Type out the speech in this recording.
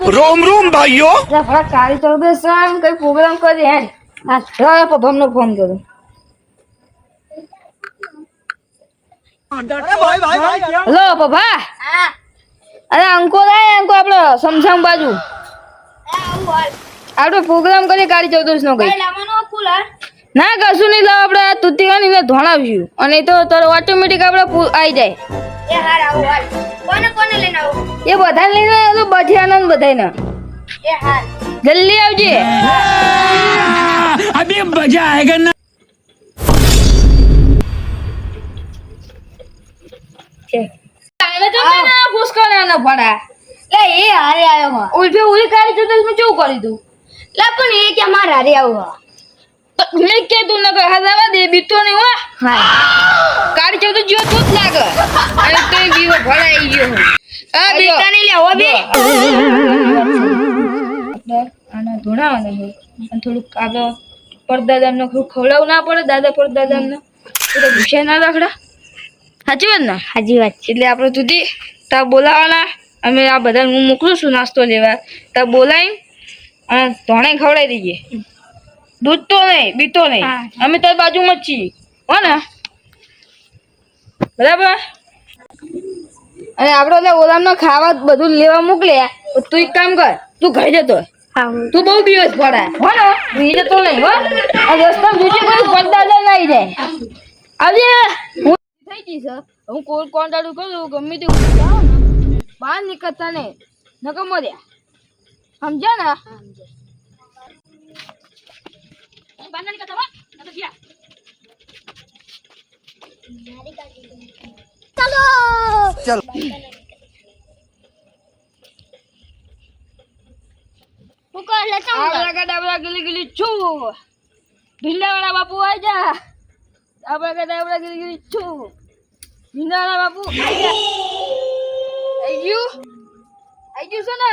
રોમ રોમ ભાઈઓ. થોડા કાળી ચાલુ દે સર કઈ પ્રોગ્રામ કરી હેડ હા લાવ પભમ નો ફોન કર્યો. હલો પભા અરે અંકો રે અંકો આપણો સમસામ બાજુ. આપણો પ્રોગ્રામ કરી કાળી ચૌદશ નો કઈ. ના કશું નહીં લાવ આપણે તુતિકાની ધોણાવ્યું અને તો તારો ઓટોમેટિક આપણે આવી જાય. એ હાર આવો એ બધાને લઈને આવ્યો તો બધાને બધાને એ હાર. જલ્દી આવજે. અબે મજા આયેગા ના? પણ એ કે મારે રે આવો. મેં કીધું નગર હજાવા દે બીતો નહીં હા. કાળી જો તું જ લાગે. અને તે બીવો ભણાઈ ગયો આ બીતા ને લે હો આના ધોણાવાના છે. અને થોડુંક આપણે પરદાદામને થોડું ખવડાવું ના પડે દાદા પરદાદામને એટલે ભૂસ્યા ના રાખડા. સાચી વાત ને? સાચી વાત એટલે આપણે સુધી તા બોલાવાના. અમે આ બધાને હું મોકલું છું નાસ્તો લેવા. તા બોલાવી અને ધોણે ખવડાવી દઈએ. દૂધ તો નહીં બીતો નહીં. અમે તારી બાજુમાં જ છીએ. હો ને? બરાબર? અને આપણે એટલે ઓલામને ખાવા બધું લેવા મોકલ્યા તું એક કામ કર તું ઘરે જતો. તું બહુ દિવસ પડે હો ને તું જતો નહીં હો. આ રસ્તા જોજે કોઈ પડદાદા લઈ જાય. આવજે હું થઈ ગઈ છે. હું કોલ કોન્ટાડું કરું ગમે તે જાઓ ને બહાર નીકળતા નહીં. નકર મર્યા. સમજ્યા ને? બહાર નીકળતા હો चलो चलो गिली गिली छू ढीला वाला बापू आ जा आपला का डाबला गिली गिली छू ढीला वाला बापू आ जा आयू आयू सुना